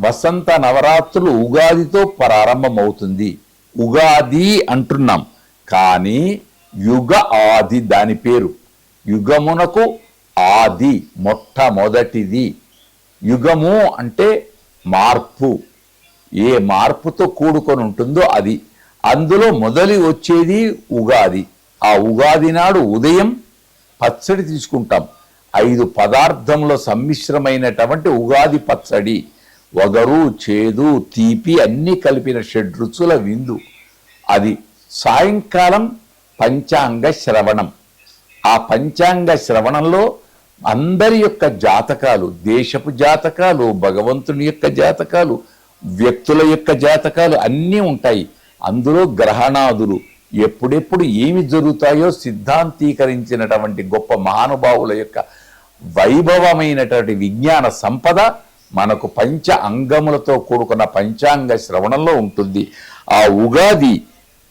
వసంత నవరాత్రులు ఉగాదితో ప్రారంభమవుతుంది. ఉగాది అంటున్నాం. కానీ యుగ ఆది దాని పేరు. యుగమునకు ఆది మొట్టమొదటిది. యుగము అంటే మార్పు. ఏ మార్పుతో కూడుకొని ఉంటుందో అది. అందులో మొదలు వచ్చేది ఉగాది. ఆ ఉగాది నాడు ఉదయం పచ్చడి తీసుకుంటాం. ఐదు పదార్థంలో సమ్మిశ్రమైనటువంటి ఉగాది పచ్చడి. వగరు చేదు తీపి అన్నీ కలిపిన షడ్రుచుల విందు. అది సాయంకాలం పంచాంగ శ్రవణం. ఆ పంచాంగ శ్రవణంలో అందరి యొక్క జాతకాలు దేశపు జాతకాలు భగవంతుని యొక్క జాతకాలు వ్యక్తుల యొక్క జాతకాలు అన్నీ ఉంటాయి. అందులో గ్రహణాదులు ఎప్పుడెప్పుడు ఏమి జరుగుతాయో సిద్ధాంతీకరించినటువంటి గొప్ప మహానుభావుల యొక్క వైభవమైనటువంటి విజ్ఞాన సంపద మనకు పంచ అంగములతో కూడుకున్న పంచాంగ శ్రవణంలో ఉంటుంది. ఆ ఉగాది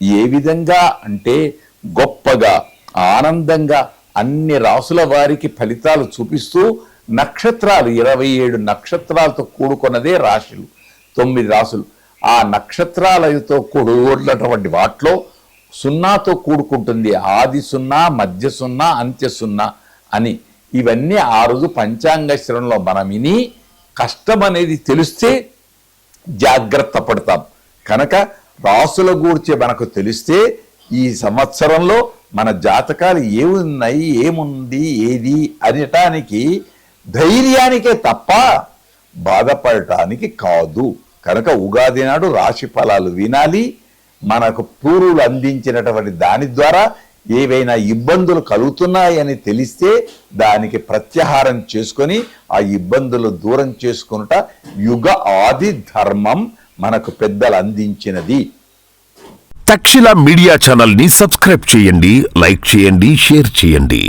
ఏ విధంగా అంటే గొప్పగా ఆనందంగా అన్ని రాసుల వారికి ఫలితాలు చూపిస్తూ నక్షత్రాలు ఇరవై ఏడు నక్షత్రాలతో కూడుకున్నదే రాశులు తొమ్మిది రాసులు. ఆ నక్షత్రాలతో కూడుకున్నటువంటి వాటిలో సున్నాతో కూడుకుంటుంది. ఆది సున్నా మధ్య సున్నా అంత్య సున్నా అని. ఇవన్నీ ఆ రోజు పంచాంగ శ్రవణంలో మనం విని కష్టం అనేది తెలిస్తే జాగ్రత్త పడతాం. కనుక రాసుల గూర్చి మనకు తెలిస్తే ఈ సంవత్సరంలో మన జాతకాలు ఏమున్నాయి ఏముంది ఏది అనటానికి ధైర్యానికే తప్ప బాధపడటానికి కాదు. కనుక ఉగాది నాడు రాశి ఫలాలు వినాలి. మనకు పూర్వులు అందించినటువంటి దాని ద్వారా ఏవైనా ఇబ్బందులు కలుగుతున్నాయని తెలిస్తే దానికి ప్రత్యాహారం చేసుకొని ఆ ఇబ్బందులు దూరం చేసుకునుట యుగ ఆది ధర్మం మనకు పెద్దలు అందించినది. తక్షిల మీడియా ఛానల్ని సబ్స్క్రైబ్ చేయండి లైక్ చేయండి షేర్ చేయండి.